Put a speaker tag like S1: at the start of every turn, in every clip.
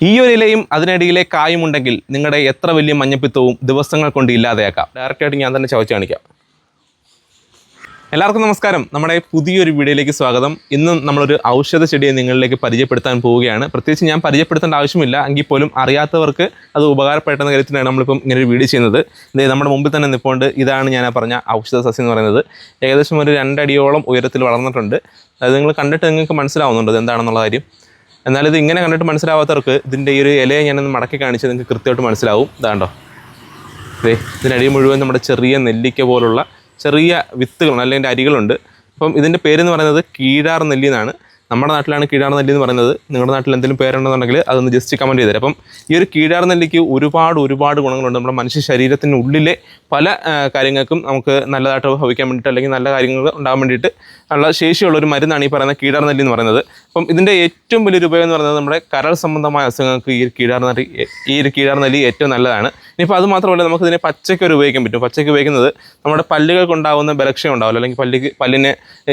S1: ഈ ഒരു ഇലയും അതിനിടയിലെ കായും ഉണ്ടെങ്കിൽ നിങ്ങളുടെ എത്ര വലിയ മഞ്ഞപ്പിത്തവും ദിവസങ്ങൾ കൊണ്ട് ഇല്ലാതെയാക്കാം. ഡയറക്റ്റായിട്ട് ഞാൻ തന്നെ ചവച്ച് കാണിക്കാം. എല്ലാവർക്കും നമസ്കാരം. നമ്മുടെ പുതിയൊരു വീഡിയോയിലേക്ക് സ്വാഗതം. ഇന്നും നമ്മളൊരു ഔഷധ ചെടിയെ നിങ്ങളിലേക്ക് പരിചയപ്പെടുത്താൻ പോവുകയാണ്. പ്രത്യേകിച്ച് ഞാൻ പരിചയപ്പെടുത്തേണ്ട ആവശ്യമില്ല. എങ്കിൽ പോലും അറിയാത്തവർക്ക് അത് ഉപകാരപ്പെട്ടെന്ന കാര്യത്തിനാണ് നമ്മളിപ്പം ഇങ്ങനെ ഒരു വീഡിയോ ചെയ്യുന്നത്. നമ്മുടെ മുമ്പിൽ തന്നെ നിൽപ്പുണ്ട് ഇതാണ് ഞാൻ പറഞ്ഞ ഔഷധ സസ്യം എന്ന് പറയുന്നത്. ഏകദേശം ഒരു രണ്ടടിയോളം ഉയരത്തിൽ വളർന്നിട്ടുണ്ട്. അത് നിങ്ങൾ കണ്ടിട്ട് നിങ്ങൾക്ക് മനസ്സിലാവുന്നുണ്ട് അത് എന്താണെന്നുള്ള കാര്യം? എന്നാൽ ഇത് ഇങ്ങനെ കണ്ടിട്ട് മനസ്സിലാവാത്തവർക്ക് ഇതിന്റെ ഈ ഒരു ഇലയെ ഞാനൊന്ന് മടക്കി കാണിച്ച് നിങ്ങൾക്ക് കൃത്യമായിട്ട് മനസ്സിലാവും. ഇതാണ്ടോ? ദേ ഇതിനടി മുഴുവൻ നമ്മുടെ ചെറിയ നെല്ലിക്ക പോലുള്ള ചെറിയ വിത്തുകൾ അല്ലെങ്കിൽ അരികളുണ്ട്. അപ്പം ഇതിന്റെ പേരെന്ന് പറയുന്നത് കീഴാർ നെല്ലി എന്നാണ്. നമ്മുടെ നാട്ടിലാണ് കീഴാർ നെല്ലി എന്ന് പറയുന്നത്. നിങ്ങളുടെ നാട്ടിൽ എന്തെങ്കിലും പേരുണ്ടെന്നുണ്ടെങ്കിൽ അതൊന്ന് ജസ്റ്റ് കമന്റ് ചെയ്തേരാം അപ്പം ഈ ഒരു കീഴാർ നെല്ലിക്ക് ഒരുപാട് ഒരുപാട് ഗുണങ്ങളുണ്ട്. നമ്മുടെ മനുഷ്യ ശരീരത്തിനുള്ളിലെ പല കാര്യങ്ങൾക്കും നമുക്ക് നല്ലതായിട്ട് ഭവിക്കാൻ വേണ്ടിയിട്ട് അല്ലെങ്കിൽ നല്ല കാര്യങ്ങൾ ഉണ്ടാകാൻ വേണ്ടിയിട്ട് ഉള്ള ശേഷിയുള്ള ഒരു മരുന്നാണ് ഈ പറയുന്ന കീടാർനെല്ലി എന്ന് പറയുന്നത്. അപ്പം ഇതിന്റെ ഏറ്റവും വലിയൊരു ഉപയോഗം എന്ന് പറയുന്നത് നമ്മുടെ കരൾ സംബന്ധമായ അസുഖങ്ങൾക്ക് ഈ കീഴാർ ഈ ഒരു കീടാർനെല്ലി ഏറ്റവും നല്ലതാണ്. ഇനിയിപ്പോൾ അത് മാത്രമല്ല നമുക്ക് ഇതിനെ പച്ചയ്ക്ക് ഒരു ഉപയോഗിക്കാൻ പറ്റും. പച്ചയ്ക്ക് ഉപയോഗിക്കുന്നത് നമ്മുടെ പല്ലുകൾക്കുണ്ടാകുന്ന ബലക്ഷയം ഉണ്ടാവില്ല. അല്ലെങ്കിൽ പല്ലിക്ക് പല്ലിന്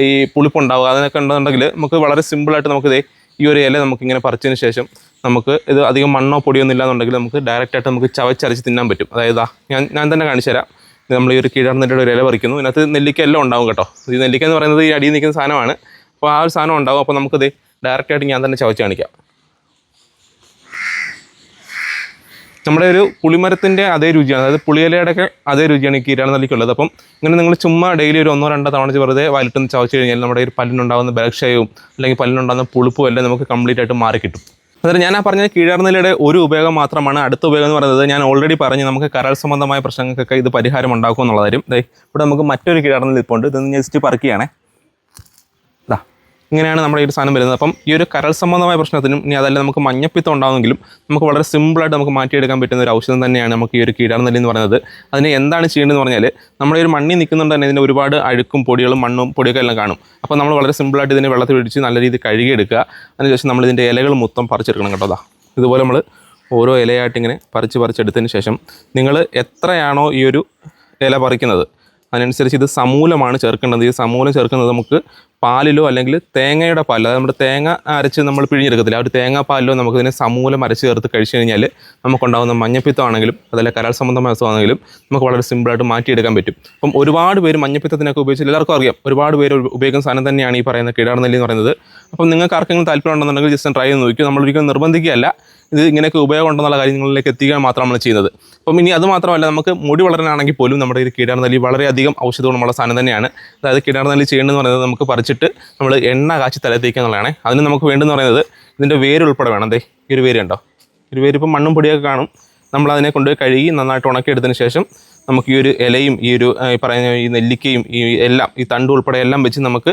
S1: ഈ പുളിപ്പുണ്ടാവുക അതിനൊക്കെ ഉണ്ടെന്നുണ്ടെങ്കിൽ നമുക്ക് വളരെ സിമ്പിളായിട്ട് നമുക്കിത് ഈ ഒരു ഇല നമുക്കിങ്ങനെ പറിച്ചതിന് ശേഷം നമുക്ക് ഇത് അധികം മണ്ണോ പൊടിയോ ഒന്നും ഇല്ലാന്നുണ്ടെങ്കിൽ നമുക്ക് ഡയറക്റ്റായിട്ട് നമുക്ക് ചവച്ചരച്ച് തിന്നാൻ പറ്റും. അതായത് ഞാൻ ഞാൻ തന്നെ കാണിച്ചു തരാം നമ്മൾ ഈ ഒരു കീഴാർന്നെല്ലിയുടെ ഒരു ഇല പറിക്കുന്നു. ഇതിനകത്ത് നെല്ലിക്ക എല്ലാം ഉണ്ടാവും കേട്ടോ. ഈ നെല്ലിക്ക എന്ന് പറയുന്നത് ഈ അടിയിൽ നിൽക്കുന്ന സാധനമാണ്. അപ്പോൾ ആ ഒരു സാധനം ഉണ്ടാവും. അപ്പോൾ നമുക്കിത് ഡയറക്റ്റായിട്ട് ഞാൻ തന്നെ ചവച്ച് കാണിക്കാം. നമ്മുടെ ഒരു പുളിമരത്തിന്റെ അതേ രുചിയാണ്. അതായത് പുളിയിലയുടെ ഒക്കെ അതേ രുചിയാണ് ഈ കീരാണെന്നല്ലിക്കുള്ളത് അപ്പം ഇങ്ങനെ നിങ്ങൾ ചുമ്മാ ഡെയിലി ഒരു ഒന്നോ രണ്ടോ തവണ വെറുതെ വയലിട്ടൊന്ന് ചവച്ച് കഴിഞ്ഞാൽ നമ്മുടെ ഒരു പല്ലിനുണ്ടാകുന്ന ബലക്ഷയവും അല്ലെങ്കിൽ പല്ലിനുണ്ടാകുന്ന പുളിപ്പും എല്ലാം നമുക്ക് കംപ്ലീറ്റ് ആയിട്ട് മാറി കിട്ടും അതായത് ഞാൻ ആ പറഞ്ഞ കീഴർന്നിലയുടെ ഒരു ഉപയോഗം മാത്രമാണ്. അടുത്ത ഉപയോഗം എന്ന് പറയുന്നത് ഞാൻ ഓൾറെഡി പറഞ്ഞു നമുക്ക് കരൾ സംബന്ധമായ പ്രശ്നങ്ങൾക്കൊക്കെ ഇത് പരിഹാരം ഉണ്ടാക്കും എന്നുള്ളതായിരുന്നു ഇവിടെ നമുക്ക് മറ്റൊരു കീഴർന്നിൽ ഇപ്പോൾ ഉണ്ട് ഇതൊന്ന് ജസ്റ്റ് പറിക്കുകയാണേ. ഇങ്ങനെയാണ് നമ്മുടെ ഈ ഒരു സാധനം വരുന്നത്. അപ്പം ഈ ഒരു കരൾ സംബന്ധമായ പ്രശ്നത്തിനും ഇനി അതല്ല നമുക്ക് മഞ്ഞപ്പിത്തം ഉണ്ടാകുമെങ്കിലും നമുക്ക് വളരെ സിമ്പിളായിട്ട് നമുക്ക് മാറ്റിയെടുക്കാൻ പറ്റുന്ന ഒരു ഔഷധം തന്നെയാണ് നമുക്ക് ഈ ഒരു കീടാർനെല്ലി എന്ന് പറയുന്നത്. അതിന് എന്താണ് ചെയ്യേണ്ടതെന്ന് പറഞ്ഞാൽ നമ്മുടെ ഒരു മണ്ണിൽ നിൽക്കുന്നുണ്ട് തന്നെ ഇതിന് ഒരുപാട് അഴുക്കും പൊടികളും മണ്ണും പൊടിയൊക്കെ എല്ലാം കാണും. അപ്പോൾ നമ്മൾ വളരെ സിമ്പിളായിട്ട് ഇതിനെ വെള്ളത്തിൽ പിടിച്ച് നല്ല രീതിയിൽ കഴുകിയെടുക്കുക. അതിനുശേഷം നമ്മൾ ഇതിന്റെ ഇലകൾ മൊത്തം പറിച്ചെടുക്കണം കേട്ടോ ഇതുപോലെ നമ്മൾ ഓരോ ഇലയായിട്ട് ഇങ്ങനെ പറിച്ച് പറിച്ചെടുത്തതിന് ശേഷം നിങ്ങൾ എത്രയാണോ ഈ ഒരു ഇല പറിക്കുന്നത് അതിനനുസരിച്ച് ഇത് സമൂലമാണ് ചേർക്കേണ്ടത്. ഈ സമൂലം ചേർക്കുന്നത് നമുക്ക് പാലിലോ അല്ലെങ്കിൽ തേങ്ങയുടെ പാലിലോ അതായത് നമ്മുടെ തേങ്ങ അരച്ച് നമ്മൾ പിഴിഞ്ഞെടുക്കത്തില്ല ആ ഒരു തേങ്ങാ പാലിലോ നമുക്ക് ഇതിനെ സമൂലം അരച്ച് ചേർത്ത് കഴിച്ചു കഴിഞ്ഞാൽ നമുക്കുണ്ടാകുന്ന മഞ്ഞപ്പിത്തമാണെങ്കിലും അതല്ല കരാൾ സംബന്ധമായ അസുഖമാണെങ്കിലും നമുക്ക് വളരെ സിമ്പിളായിട്ട് മാറ്റിയെടുക്കാൻ പറ്റും. അപ്പം ഒരുപാട് പേര് മഞ്ഞപ്പിത്തത്തിനൊക്കെ ഉപയോഗിച്ച് എല്ലാവർക്കും അറിയാം ഒരുപാട് പേര് ഉപയോഗിക്കുന്ന സാധനം തന്നെയാണ് ഈ പറയുന്ന കിടാർനെല്ലി എന്ന് പറയുന്നത്. അപ്പം നിങ്ങൾക്ക് ആർക്കെങ്കിലും താല്പര്യം ഉണ്ടെന്നുണ്ടെങ്കിൽ ജസ്റ്റ് ട്രൈ ചെയ്ത് നോക്കിയാൽ നമ്മളൊരിക്കലും നിർബന്ധിക്കുകയല്ല. ഇത് ഇങ്ങനെയൊക്കെ ഉപയോഗം ഉണ്ടെന്നുള്ള കാര്യങ്ങളിലേക്ക് എത്തിക്കാൻ മാത്രമാണ് നമ്മൾ ചെയ്യുന്നത്. അപ്പം ഇനി അത് മാത്രമല്ല നമുക്ക് മുടി വളരാനാണെങ്കിൽ പോലും നമ്മുടെ ഈ കീടാർനെല്ലി വളരെയധികം ഔഷധ ഗുണമുള്ള സാധനം തന്നെയാണ്. അതായത് കീടാർനെല്ലി ചെയ്യേണ്ടതെന്ന് പറയുന്നത് നമുക്ക് പറിച്ചിട്ട് നമ്മൾ എണ്ണ കാച്ചി തല തേക്കുക എന്നുള്ളതാണ്. അതിന് നമുക്ക് വേണ്ടതെന്ന് പറയുന്നത് ഇതിന്റെ വേര് ഉൾപ്പെടെ വേണം. ദേ ഒരു വേര് ഉണ്ടോ ഒരു വേര് ഇപ്പം മണ്ണും പൊടിയൊക്കെ കാണും. നമ്മൾ അതിനെ കൊണ്ട് കഴുകി നന്നായിട്ട് ഉണക്കിയെടുത്തതിന് ശേഷം നമുക്ക് ഈ ഒരു ഇലയും ഈ ഒരു പറയുന്ന ഈ നെല്ലിക്കയും ഈ എല്ലാം ഈ തണ്ട് ഉൾപ്പെടെ എല്ലാം വെച്ച് നമുക്ക്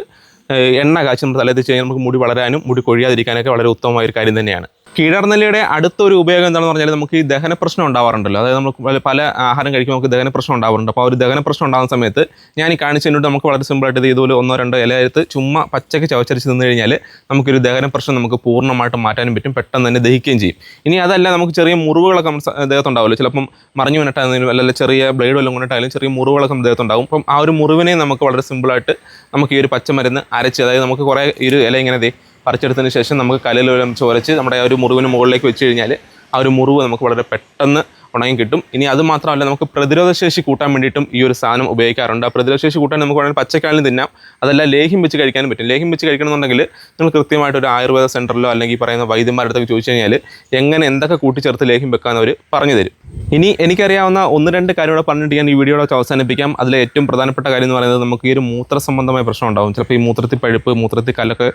S1: എണ്ണ കാച്ചി നമ്മുടെ തലയിൽ വെച്ച് കഴിഞ്ഞാൽ നമുക്ക് മുടി വളരാനും മുടി കൊഴിയാതിരിക്കാനൊക്കെ വളരെ ഉത്തമമായ ഒരു കാര്യം തന്നെയാണ്. കീഴാർനെല്ലിയുടെ അടുത്തൊരു ഉപയോഗം എന്താണെന്ന് പറഞ്ഞാൽ നമുക്ക് ഈ ദഹന പ്രശ്നം ഉണ്ടാവാറുണ്ടല്ലോ. അതായത് നമ്മൾ പല- ആഹാരം കഴിക്കുമ്പോൾ നമുക്ക് ദഹന പ്രശ്നം ഉണ്ടാവാറുണ്ട്. അപ്പോൾ ആ ഒരു ദഹന പ്രശ്നം ഉണ്ടാകുന്ന സമയത്ത് ഞാൻ ഈ കാണിച്ചതിനോട് നമുക്ക് വളരെ സിമ്പിളായിട്ട് ഇത് ഇതുപോലെ ഒന്നോ രണ്ടോ ഇലയെടുത്ത് ചുമ്മാ പച്ചക്ക് ചവച്ചരിച്ച് നിന്ന് കഴിഞ്ഞാൽ നമുക്കൊരു ദഹന പ്രശ്നം നമുക്ക് പൂർണമായിട്ട് മാറ്റാനും പറ്റും. പെട്ടെന്ന് തന്നെ ദഹിക്കുകയും ചെയ്യും. ഇനി അതല്ല നമുക്ക് ചെറിയ മുറിവുകളൊക്കെ ദേഹത്തുണ്ടാവുമല്ലോ ചിലപ്പം മറിഞ്ഞു വീണിട്ടാണെങ്കിലും അല്ലെങ്കിൽ ചെറിയ ബ്ലേഡ് വല്ലതും കൊണ്ടിട്ടായാലും ചെറിയ മുറിവുകളൊക്കെ ദേഹത്തുണ്ടാവും അപ്പം ആ ഒരു മുറിവിനെ നമുക്ക് വളരെ സിമ്പിളായിട്ട് നമുക്ക് ഈ ഒരു പച്ചമരുന്ന് അരച്ച് അതായത് നമുക്ക് കുറേ ഈ ഒരു ഇല ഇങ്ങനെ പറിച്ചെടുത്തതിന് ശേഷം നമുക്ക് കല്ലിലും ചോരച്ച് നമ്മുടെ ആ ഒരു മുറിവിന് മുകളിലേക്ക് വെച്ച് കഴിഞ്ഞാൽ ആ ഒരു മുറിവ് നമുക്ക് വളരെ പെട്ടെന്ന് ഉണങ്ങി കിട്ടും. ഇനി അത് മാത്രമല്ല നമുക്ക് പ്രതിരോധശേഷി കൂട്ടാൻ വേണ്ടിയിട്ടും ഈ ഒരു സാധനം ഉപയോഗിക്കാറുണ്ട്. ആ പ്രതിരോധശേഷി കൂട്ടാൻ നമുക്ക് വേണമെങ്കിൽ പച്ചക്കാലിന് തിന്നാം. അതല്ല ലേഹ്യം വെച്ച് കഴിക്കാനും പറ്റും. ലേഹ്യം വെച്ച് കഴിക്കണമെന്നുണ്ടെങ്കിൽ നിങ്ങൾ കൃത്യമായിട്ട് ഒരു ആയുർവേദ സെന്ററിലോ അല്ലെങ്കിൽ പറയുന്ന വൈദ്യന്മാരുടെ അടുത്തൊക്കെ ചോദിച്ചു കഴിഞ്ഞാൽ എങ്ങനെ എന്തൊക്കെ കൂട്ടിച്ചേർത്ത് ലേഹ്യം വെക്കാൻ അവർ പറഞ്ഞു തരും. ഇനി എനിക്കറിയാവുന്ന ഒന്ന് രണ്ട് കാര്യങ്ങൾ പറഞ്ഞിട്ട് ഞാൻ ഈ വീഡിയോയുടെ അവസാനിപ്പിക്കാം. അതിലെ ഏറ്റവും പ്രധാനപ്പെട്ട കാര്യം എന്ന് പറയുന്നത് നമുക്ക് ഈ ഒരു മൂത്ര സംബന്ധമായ പ്രശ്നം ഉണ്ടാകും ചിലപ്പോൾ ഈ മൂത്രത്തിൽ പഴുപ്പ് മൂത്രത്തിൽ കല്ലൊക്കെ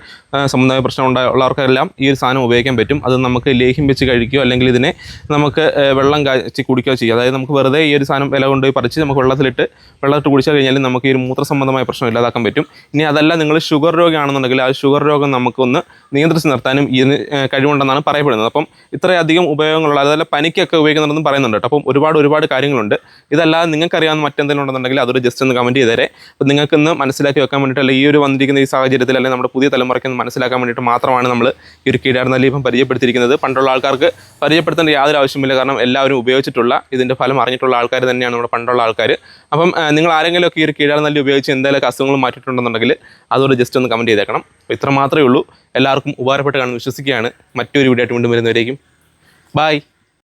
S1: സംബന്ധമായ പ്രശ്നം ഉണ്ടായുള്ളവർക്കെല്ലാം ഈ ഒരു സാധനം ഉപയോഗിക്കാൻ പറ്റും. അത് നമുക്ക് ലേഹ്യം വെച്ച് കഴിക്കുകയോ അല്ലെങ്കിൽ ഇതിനെ നമുക്ക് വെള്ളം കാച്ചി കുടിക്കുകയോ ചെയ്യുക അതായത് നമുക്ക് വെറുതെ ഈ ഒരു സാധനം വില കൊണ്ടുപോയി പറിച്ച് നമുക്ക് വെള്ളത്തിലിട്ട് വെള്ളത്തിട്ട് കുടിച്ചു കഴിഞ്ഞാൽ നമുക്ക് ഈ ഒരു മൂത്ര സംബന്ധമായ പ്രശ്നം ഇല്ലാതാക്കാൻ പറ്റും. ഇനി അതല്ല നിങ്ങൾ ഷുഗർ രോഗിയാണെന്നുണ്ടെങ്കിൽ ആ ഷുഗർ രോഗം നമുക്കൊന്ന് നിയന്ത്രിച്ച് നിർത്താനും ഇതിന് കഴിവുണ്ടെന്നാണ് പറയപ്പെടുന്നത്. അപ്പം ഇത്രയധികം ഉപയോഗങ്ങളുള്ള അതുപോലെ പനിക്കൊക്കെ ഉപയോഗിക്കുന്നുണ്ടെന്നും പറയുന്നുണ്ട് കേട്ടോ. അപ്പം ഒരുപാട് ഒരുപാട് കാര്യങ്ങളുണ്ട്. ഇതല്ലാതെ നിങ്ങൾക്കറിയാവുന്ന മറ്റെന്തെങ്കിലും ഉണ്ടെന്നുണ്ടെങ്കിൽ അതൊരു ജസ്റ്റ് ഒന്ന് കമന്റ് ചെയ്തേരെ. അപ്പം നിങ്ങൾക്കൊന്ന് മനസ്സിലാക്കി വെക്കാൻ വേണ്ടിയിട്ട് അല്ലെങ്കിൽ ഈ ഒരു വന്നിരിക്കുന്ന ഈ സാഹചര്യത്തിൽ അല്ലെങ്കിൽ നമ്മുടെ പുതിയ തലമുറയ്ക്ക് ഒന്ന് മനസ്സിലാക്കാൻ വേണ്ടിയിട്ട് മാത്രമാണ് നമ്മൾ ഈ ഒരു കീടാർന്ന ഇപ്പം പരിചയപ്പെടുത്തിയിരിക്കുന്നത്. പണ്ടുള്ള ആൾക്കാർക്ക് പരിചയപ്പെടുത്തേണ്ട യാതൊരു ആവശ്യമില്ല കാരണം എല്ലാവരും ഉപയോഗിച്ചിട്ടുള്ള ഇതിന്റെ ഫലം അറിഞ്ഞിട്ടുള്ള ആൾക്കാർ തന്നെയാണ് നമ്മുടെ പണ്ടുള്ള ആൾക്കാർ അപ്പം നിങ്ങൾ ആരെങ്കിലും ഒക്കെ ഈ ഒരു കീടാർന്നല്ലി ഉപയോഗിച്ച് എന്തെങ്കിലും അസുഖങ്ങൾ മാറ്റിയിട്ടുണ്ടെന്നുണ്ടെങ്കിൽ അതോട് ജസ്റ്റ് ഒന്ന് കമന്റ് ചെയ്തേക്കണം. അപ്പോൾ ഇത്ര മാത്രമേ ഉള്ളൂ. എല്ലാവർക്കും ഉപകാരപ്പെട്ട് കാണുമെന്ന് വിശ്വസിക്കുകയാണ്. മറ്റൊരു വീഡിയോ ആയിട്ട് വീണ്ടും വരുന്നവരേക്കും. ബായ്